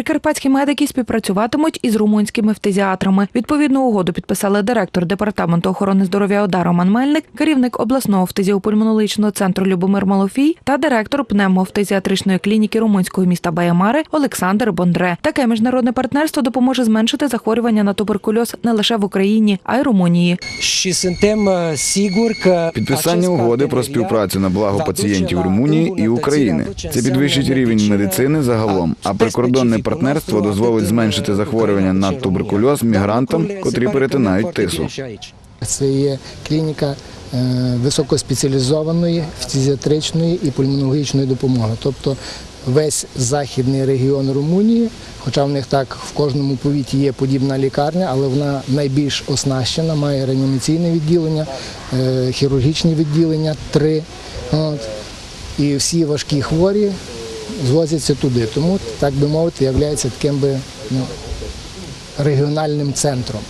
Прикарпатські медики співпрацюватимуть із румунськими фтизіатрами. Відповідну угоду підписали директор департаменту охорони здоров'я ОДА Роман Мельник, керівник обласного фтизіопульмонологічного центру Любомир Малофій та директор пневмофтизіатричної клініки румунського міста Баямари Олександр Бондре. Таке міжнародне партнерство допоможе зменшити захворювання на туберкульоз не лише в Україні, а й Румунії. Підписання угоди про співпрацю на благо пацієнтів Румунії і України. Це підвищить рівень медицини загалом. А прикордонне партнерство дозволить зменшити захворювання на туберкульоз мігрантам, котрі перетинають тису. Це є клініка е, високоспеціалізованої фтизіатричної і пульмонологічної допомоги. Тобто весь західний регіон Румунії, хоча в них так в кожному повіті є подібна лікарня, але вона найбільш оснащена, має реанімаційне відділення, е, хірургічні відділення три. І всі важкі хворі звозяться туди. Тому, так би мовити, є таким би ну, регіональним центром.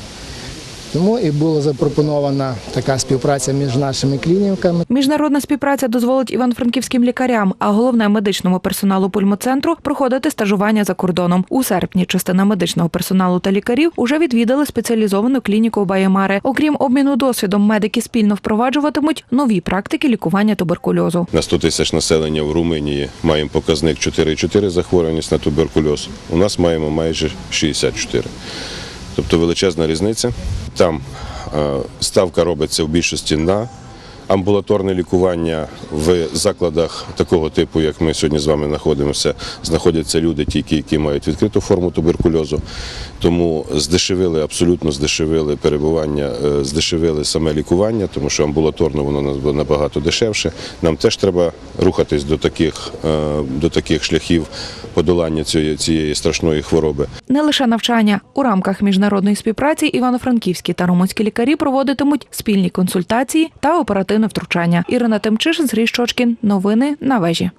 Тому і була запропонована така співпраця між нашими клініками. Міжнародна співпраця дозволить івано-франківським лікарям, а головне медичному персоналу пульмоцентру проходити стажування за кордоном. У серпні частина медичного персоналу та лікарів уже відвідали спеціалізовану клініку Баямари. Окрім обміну досвідом, медики спільно впроваджуватимуть нові практики лікування туберкульозу. На 100 тисяч населення в Румунії маємо показник 4,4 захворюваність на туберкульоз. У нас маємо майже 64. Тобто величезна різниця. Там е, ставка робиться в більшості на амбулаторне лікування в закладах такого типу, як ми сьогодні з вами знаходимося, знаходяться люди, тільки які мають відкриту форму туберкульозу. Тому здешевили, абсолютно здешевили перебування, е, здешевили саме лікування, тому що амбулаторно воно набагато дешевше. Нам теж треба рухатись до таких, е, до таких шляхів подолання цієї, цієї страшної хвороби. Не лише навчання у рамках міжнародної співпраці івано-франківські та румунські лікарі проводитимуть спільні консультації та оперативне втручання. Ірина Тимчиш Сергій Щочкін. Новини на вежі.